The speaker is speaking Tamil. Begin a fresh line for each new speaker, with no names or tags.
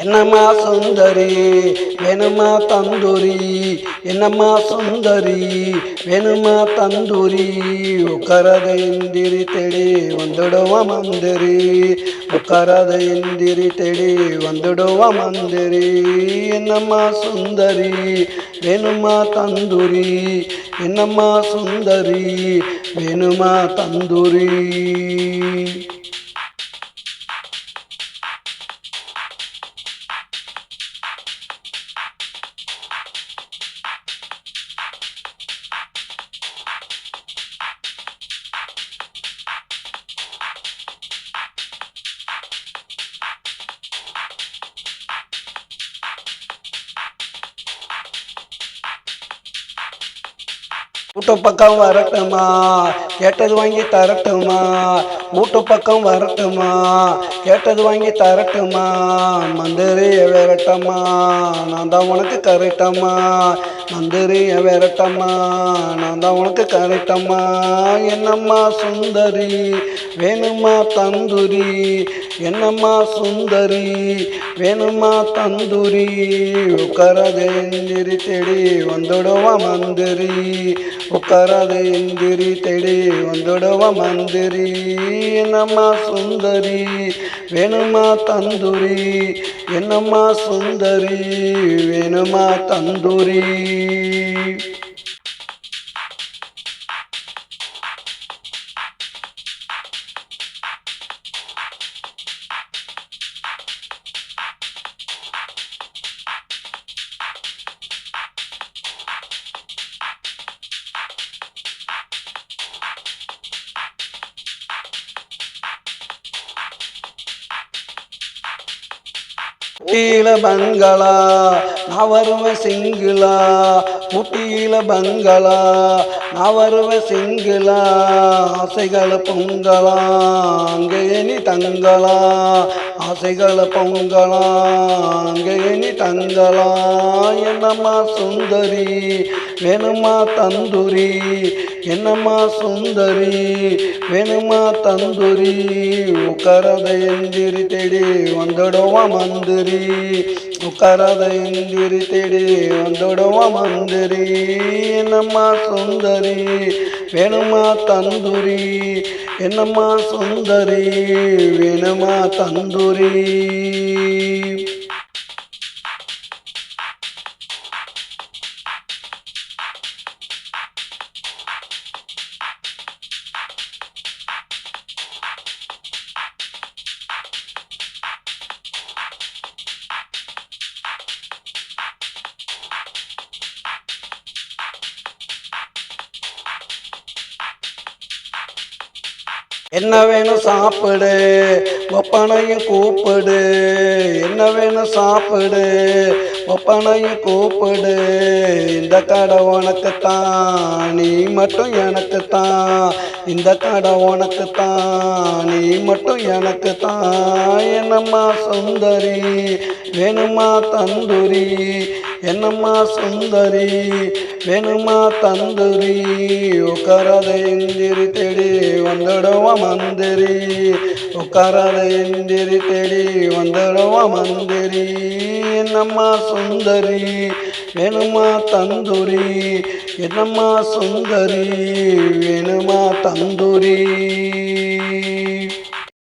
என்னம்மா சுந்தரி வேணுமா தந்தூரி? என்னம்மா சுந்தரி வேணுமா தந்தூரி? உக்கரத இந்திரி தெடி வந்துடுவ மந்திரி. உக்கரத இந்திரி தெடி வந்துடுவ மந்திரி. என்னம்மா சுந்தரி வேணுமா தந்தூரி? என்னம்மா சுந்தரி வேணுமா தந்தூரி? வீட்டு பக்கம் வரட்டுமா? கேட்டது வாங்கி தரட்டுமா? வீட்டு பக்கம் வரட்டுமா? கேட்டது வாங்கி தரட்டுமா? மந்திரிய விரட்டம்மா நான் தான் உனக்கு கரெக்டம்மா மந்திரிய விரட்டம்மா நான் தான் உனக்கு கரெக்டம்மா என்னம்மா சுந்தரி வேணுமா தந்துரி? என்னம்மா சுந்தரி வேணுமா தந்தூரி உக்கரது எந்திரி தேடி வந்துடுவ மந்திரி. உக்கரது எந்திரி தேடி வந்துடுவ மந்திரி. என்னம்மா சுந்தரி வேணுமா தந்தூரி. என்னம்மா சுந்தரி வேணுமா தந்தூரி. கீழ பங்களா நான் வருவேன் சிங்கிளா முட்டியில பங்களா நான் வருவேன் சிங்கிளா ஆசைகளை பொங்கலா அங்கே நீ தங்களா ஆசைகளை பொங்கலா அங்கே நீ தங்களா என்னம்மா சுந்தரி வேணுமா தந்துரி என்னம்மா சுந்தரி வேணுமா தந்துரி? உக்கரத எந்திரி தேடி வந்துடுவா மந்திரி. உக்கரத எந்திரி தேடி வந்துடுவா மந்திரி. என்னம்மா சுந்தரி வேணுமா தந்துரி? என்னம்மா சுந்தரி வேணுமா தந்துரி? என்ன வேணும் சாப்பிடு ஒப்பனையும் கூப்பிடு. என்ன வேணும் சாப்பிடு ஒப்பனையும் கூப்பிடு. இந்த கடை உனக்கு தான் நீ மட்டும் எனக்கு தான் இந்த கடை உனக்கு தான் நீ மட்டும் எனக்கு தான் என்னம்மா சுந்தரி வேணுமா தந்துரி? என்னம்மா சுந்தரி? வேணுமா தந்துரி? உக்கரத எந்திரி தேடி வந்துடுவ மந்திரி. உக்கரத எந்திரி தேடி வந்துடுவ மந்திரி. என்னம்மா சுந்தரி? வேணுமா தந்துரி? என்னம்மா சுந்தரி? வேணுமா தந்துரி?